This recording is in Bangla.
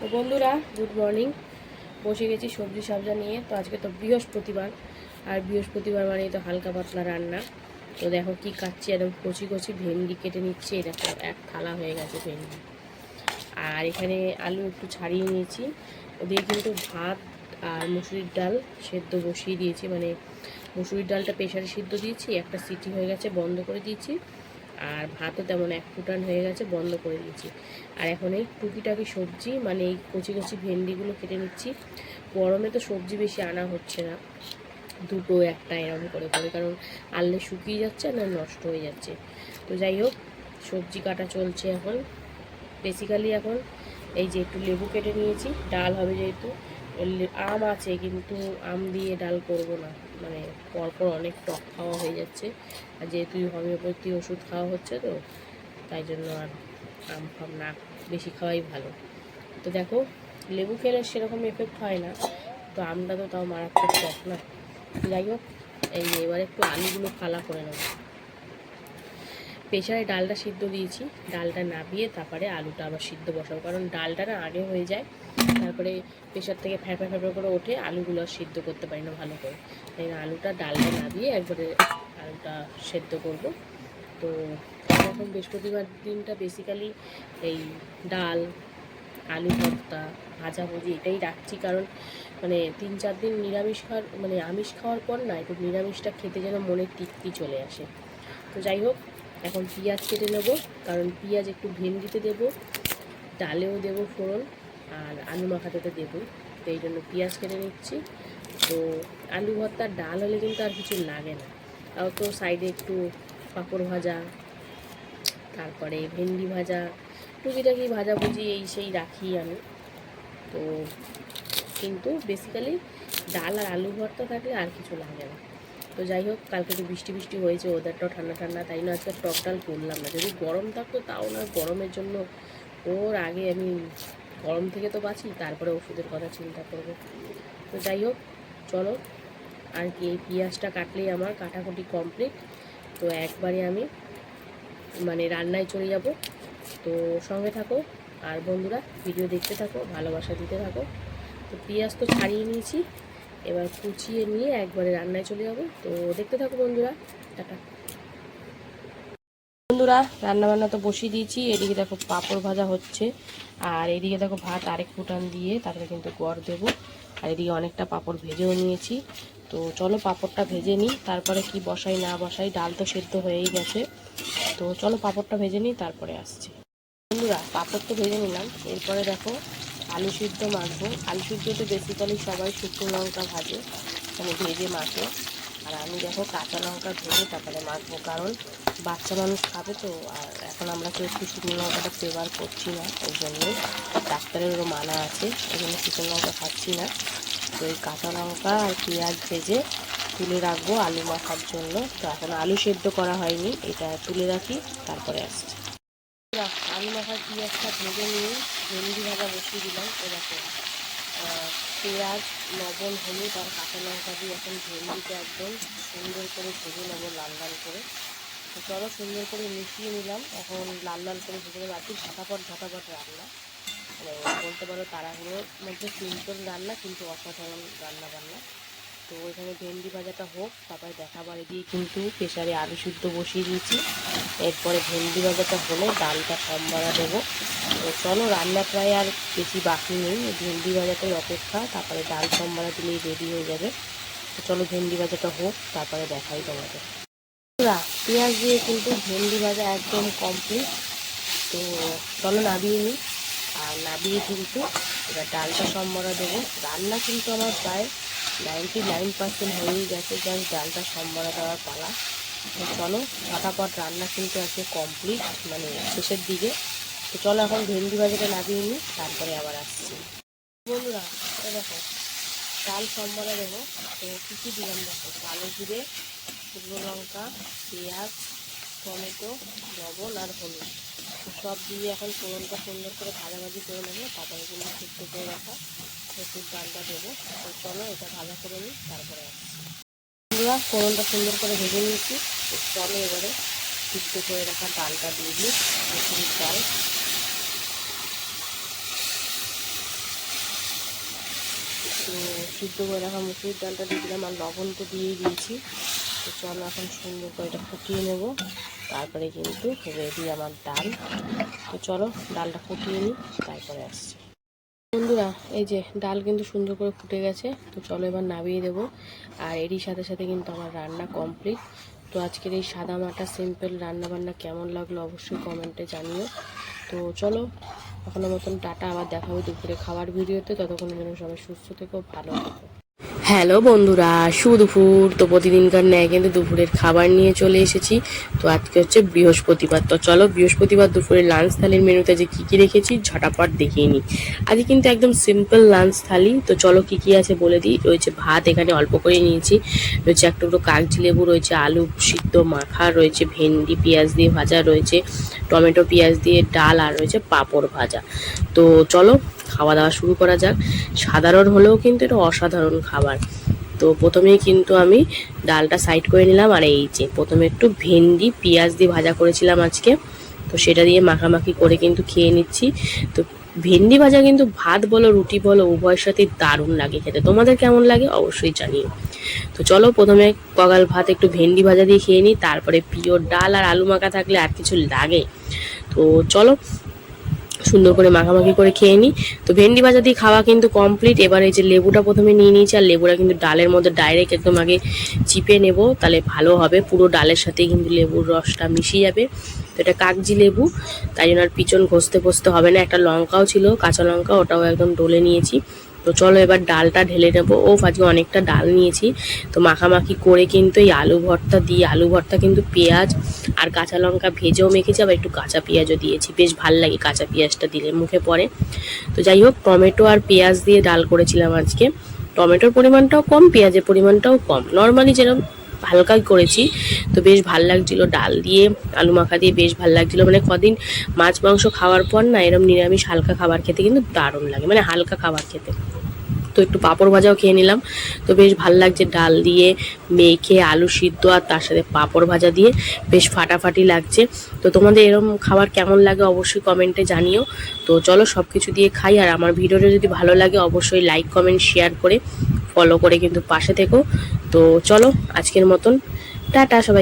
তো বন্ধুরা গুড মর্নিং বসে গেছি সবজি সবজা নিয়ে। তো আজকে তো বৃহস্পতিবার। আর বৃহস্পতিবার মানেই তো হালকা পাতলা রান্না। তো দেখো কি কাটছি, একদম কচি কচি ভেন্ডি কেটে নিচ্ছে। দেখো, এক থালা হয়ে গেছে ভেন্ডি। আর এখানে আলু একটু ছাড়িয়ে নিয়েছি। ওদিকে কিন্তু ভাত আর মুসুরির ডাল সেদ্ধ বসিয়ে দিয়েছি। মানে মুসুরির ডালটা প্রেশারে সিদ্ধ দিয়েছি, একটা সিটি হয়ে গেছে, বন্ধ করে দিয়েছি। আর ভাতও তেমন এক ফুটান হয়ে গেছে, বন্ধ করে দিয়েছি। আর এখন এই টুকিটাকি সবজি মানে এই কচি কচি ভেন্ডিগুলো কেটে নিচ্ছি। গরমে তো সবজি বেশি আনা হচ্ছে না। দুটো একটা এরকম করে করে, কারণ আনলে শুকিয়ে যাচ্ছে না, নষ্ট হয়ে যাচ্ছে। তো যাই হোক, সবজি কাটা চলছে এখন। বেসিক্যালি এখন এই যে একটু লেবু কেটে নিয়েছি, ডাল হবে যেহেতু। আম আছে, কিন্তু আম দিয়ে ডাল করব না। মানে পরপর অনেক টক খাওয়া হয়ে যাচ্ছে। আর যেহেতু হোমিওপ্যাথি ওষুধ খাওয়া হচ্ছে তো, তাই জন্য আর আম ফাম না, বেশি খাওয়াই ভালো। তো দেখো, লেবু খেলে সেরকম এফেক্ট হয় না। তো আমটা তো তাও মারাত্মক টক না। যাই হোক, এই এবার একটু আলুগুলো ফালা করে নেব। প্রেশারে ডালটা সিদ্ধ দিয়েছি। ডালটা নাবিয়ে তারপরে আলুটা আবার সিদ্ধ বসাবো। কারণ ডালটা না আগে হয়ে যায়, তারপরে প্রেশার থেকে ফ্যাপা ফ্যাপা করে ওঠে, আলুগুলো সিদ্ধ করতে পারি না ভালো করে। তাই আলুটা ডালটা নাবিয়ে একবারে আলুটা সেদ্ধ করব। তো এখন বৃহস্পতিবার দিনটা বেসিক্যালি এই ডাল, আলু ভর্তা ভাজাভুজি এটাই রাখছি। কারণ মানে তিন চার দিন নিরামিষ খাওয়ার মানে আমিষ খাওয়ার পর না একটু নিরামিষটা খেতে যেন মনে তৃপ্তি চলে আসে। তো যাই হোক এখন পেঁয়াজ কেটে নেব, কারণ পেঁয়াজ একটু ভেন্ডিতে দেবো, ডালেও দেবো ফোড়ন, আর আলু মাখাতে তো দেবো। তো এই জন্য পেঁয়াজ কেটে নিচ্ছি। তো আলু ভর্তার ডাল হলে কিন্তু আর কিছু লাগে না। তাও তো সাইডে একটু পাঁপড় ভাজা, তারপরে ভেন্ডি ভাজা, টুকিটাকি ভাজাভুজি এই সেই রাখি আমি। তো কিন্তু বেসিক্যালি ডাল আর আলু ভর্তা থাকলে আর কিছু লাগে না। তো যাই হোক, কালকে তো বৃষ্টি বৃষ্টি হয়েছে ওদেরটাও ঠান্ডা ঠান্ডা, তাই না? আজকে টক ডাল না। যদি গরম থাকতো তাও না, গরমের জন্য ওর আগে আমি গরম থেকে তো বাঁচি, তারপরে ওষুধের কথা চিন্তা করব। তো যাই হোক, চলো, আর কি, এই পেঁয়াজটা কাটলেই আমার কাটাকুটি কমপ্লিট তো একবারে আমি মানে রান্নায় চলে যাব। তো সঙ্গে থাকো, আর বন্ধুরা ভিডিও দেখতে থাকো, ভালোবাসা দিতে থাকো। তো পেঁয়াজ তো ছাড়িয়ে নিয়েছি। এবার কুচিয়ে নিয়ে একবারে রান্নায় চলে যাব। তো দেখতে থাকো বন্ধুরা, টাটা। বন্ধুরা রান্না বান্না তো বসিয়ে দিয়েছি। এদিকে দেখো পাঁপড় ভাজা হচ্ছে, আর এদিকে দেখো ভাত আরেক ফুটান দিয়ে তারপরে কিন্তু গড় দেবো। আর এদিকে অনেকটা পাঁপড় ভেজেও নিয়েছি। তো চলো পাঁপড়টা ভেজে নিই, তারপরে কি বসাই না বসাই, ডাল তো সেদ্ধ হয়েই গেছে। তো চলো পাঁপড়টা ভেজে নিই, তারপরে আসছি। বন্ধুরা, পাঁপড় তো ভেজে নিলাম। এরপরে দেখো আলু সিদ্ধ মাখবো। আলু সিদ্ধতে বেসিক্যালি সবাই শুকনো লঙ্কা ভাজে মানে ভেজে মাখে। আর আমি দেখো কাঁচা লঙ্কা ভেজে তারপরে মাখবো, কারণ বাচ্চা মানুষ খাবে তো, আর এখন আমরা কেউ একটু শুকনো লঙ্কাটা ফ্লেভার করছি না, ওই জন্যই ডাক্তারেরও মানা আছে, ওই জন্য শুকনো লঙ্কা খাচ্ছি না। তো এই কাঁচা লঙ্কা আর পেঁয়াজ ভেজে তুলে রাখব আলু মাখার জন্য। তো এখন আলু সেদ্ধ করা হয়নি, এটা তুলে রাখি, তারপরে আসছি। আলু মাখার পেঁয়াজটা ভেজে নিয়ে ভেন্ডি ভাজা বসিয়ে দিলাম, এরকম। পেঁয়াজ, লবণ, হলুদ আর কাঁচা লঙ্কা দিয়ে এখন ভেন্ডিটা একদম সুন্দর করে ভেজে নেব লাল লাল করে। তো চলো সুন্দর করে মিশিয়ে নিলাম। এখন লাল লাল করে ভেজে নেব। একটু ঝটাপট ঝটাপট রান্না। মানে বলতে পারো তারাগুলোর মধ্যে সিম্পল রান্না কিন্তু অসাধারণ রান্না বান্না তো এখানে ভেন্ডি ভাজাটা হোক, তারপরে দেখাবার দিয়ে কিন্তু প্রেশারে আলু সিদ্ধ বসিয়ে দিয়েছি। এরপরে ভেন্ডি ভাজাটা হলে ডালটা সম্বারা দেবো। তো চলো, রান্না প্রায় আর বেশি বাকি নেই। ভেন্ডি ভাজাটাই অপেক্ষা, তারপরে ডাল সম্বারা দিলেই রেডি হয়ে যাবে। তো চলো, ভেন্ডি ভাজাটা হোক, তারপরে দেখাই তোমাদের। পেঁয়াজ দিয়ে কিন্তু ভেন্ডি ভাজা একদম কমপ্লিট তো চলো নাবিয়ে নিই। আর নাবিয়ে কিন্তু এবার ডালটা সম্বরা দেবো। রান্না কিন্তু আমার প্রায় নাইনটি নাইন পার্সেন্ট হয়েই গেছে, জাস্ট ডালটা সম্বরা দেওয়ার পালা। চলো ফটাফট রান্না কিন্তু আজকে কমপ্লিট মানে শেষের দিকে। তো চলো এখন ভেন্ডি ভাজাটা নাবিয়ে নিই, তারপরে আবার আসছি। বন্ধুরা দেখো, ডাল সম্বরা দেবো। তো কী কী দিলাম দেখো? কালো জিরে, শুকনো লঙ্কা, পেঁয়াজ, টমেটো, লবণ আর হলুদ। সব দিয়ে এখন ফোড়নটা সুন্দর করে ভাজাভাজি করে নেব, তারপরে কিন্তু করে রাখা। একটু ডালটা দেবো। তো চলো এটা ভাজা করে নিই, তারপরে আসছি। ফোড়নটা সুন্দর করে ভেজে নিয়েছি। চলো এবারে সিদ্ধ করে রাখা ডালটা দিয়ে দিই মুসুরির ডাল। তো সিদ্ধ করে রাখা মুসুরির ডালটা দিয়ে দিলাম আর লবণ তো দিয়েই দিয়েছি। তো চলো এখন সুন্দর করে এটা ফুটিয়ে নেব। তারপরে কিন্তু রেডি আমার ডাল। তো চলো ডালটা ফুটিয়ে নিই, তারপরে আসছি। বন্ধুরা, এই যে ডাল কিন্তু সুন্দর করে ফুটে গেছে, তো চলো এবার নামিয়ে দেবো। আর এরই সাথে সাথে কিন্তু আমার রান্না কমপ্লিট তো আজকের এই সাদা মাটা সিম্পল রান্নাবান্না কেমন লাগল অবশ্যই কমেন্টে জানিও। তো চলো, এখনও মতন টাটা, আবার দেখা হবে দুপুরে খাওয়ার ভিডিওতে। ততক্ষণ যেন সবাই সুস্থ থেকো, ভালো থেকো। হ্যালো বন্ধুরা, সুদুপুর। তো প্রতিদিনকার ন্যায় কিন্তু দুপুরের খাবার নিয়ে চলে এসেছি। তো আজকে হচ্ছে বৃহস্পতিবার। তো চলো বৃহস্পতিবার দুপুরের লাঞ্চ থালির মেনুতে যে কী কী রেখেছি ঝটাপট দেখিয়ে নিই। আজকে কিন্তু একদম সিম্পল লাঞ্চ থালি। তো চলো কী কী আছে বলে দিই। রয়েছে ভাত, এখানে অল্প করে নিয়েছি। রয়েছে এক টুকরো কাগজি লেবু, রয়েছে আলু সিদ্ধ মাখা, রয়েছে ভেন্ডি, পেঁয়াজ দিয়ে ভাজা, রয়েছে টমেটো, পেঁয়াজ দিয়ে ডাল, আর রয়েছে পাঁপড় ভাজা। তো চলো খাওয়া দাওয়া শুরু করা যাক। সাধারণ হলেও কিন্তু এটা অসাধারণ খাবার। তো প্রথমেই কিন্তু আমি ডালটা সাইড করে নিলাম আর এই যে প্রথমে একটু ভেন্ডি, পেঁয়াজ দিয়ে ভাজা করেছিলাম আজকে। তো সেটা দিয়ে মাখামাখি করে কিন্তু খেয়ে নিচ্ছি। তো ভেন্ডি ভাজা কিন্তু ভাত বলো, রুটি বলো, উভয়ের সাথে দারুণ লাগে খেতে। তোমাদের কেমন লাগে অবশ্যই জানিও। তো চলো প্রথমে কগাল ভাত একটু ভেন্ডি ভাজা দিয়ে খেয়ে নিই। তারপরে পিওর ডাল আর আলু মাখা থাকলে আর কিছু লাগে। তো চলো সুন্দর করে মাখামাখি করে খেয়ে নিই তো ভেন্ডি ভাজা দিয়ে খাওয়া কিন্তু কমপ্লিট এবার এই যে লেবুটা প্রথমে নিয়ে নিয়েছি, আর লেবুটা কিন্তু ডালের মধ্যে ডাইরেক্ট একদম আগে চিপে নেব, তাহলে ভালো হবে। পুরো ডালের সাথে কিন্তু লেবুর রসটা মিশিয়ে যাবে। তো এটা কাগজি লেবু, তাই জন্য আর পিছন ঘষতে ঘষতে হবে না। একটা লঙ্কাও ছিল, কাঁচা লঙ্কা, ওটাও একদম ডলে নিয়েছি। তো চলো এবার ডালটা ঢেলে নেব। ও আজকে অনেকটা ডাল নিয়েছি। তো মাখামাখি করে কিন্তু এই আলু ভর্তা দিয়ে আলু ভর্তা কিন্তু পেঁয়াজ আর কাঁচা লঙ্কা ভেজেও মেখেছি, আবার একটু কাঁচা পেঁয়াজও দিয়েছি। বেশ ভালো লাগে কাঁচা পেঁয়াজটা দিলে মুখে পড়ে। তো যাই হোক, টমেটো আর পেঁয়াজ দিয়ে ডাল করেছিলাম আজকে। টমেটোর পরিমাণটাও কম, পেঁয়াজের পরিমাণটাও কম। নর্মালি যেরকম হালকাই করেছি, তো বেশ ভালো লাগছিল ডাল দিয়ে, আলু মাখা দিয়ে বেশ ভালো লাগছিল। মানে কদিন মাছ মাংস খাওয়ার পর না এরকম নিরামিষ হালকা খাবার খেতে কিন্তু দারুণ লাগে। মানে হালকা খাবার খেতে। তো একটু পাঁপড় ভাজাও খেয়ে নিলাম। তো বেশ ভালো লাগছে ডাল দিয়ে, মেখে, আলু সিদ্ধ আর তার সাথে পাঁপড় ভাজা দিয়ে বেশ ফাটাফাটি লাগছে। তো তোমাদের এরকম খাবার কেমন লাগে অবশ্যই কমেন্টে জানিও। তো চলো সব কিছু দিয়ে খাই আর আমার ভিডিওটা যদি ভালো লাগে অবশ্যই লাইক কমেন্ট শেয়ার করে ফলো করে কিন্তু পাশে থেকো। তো চলো আজকের মতন। টাটা সবাই।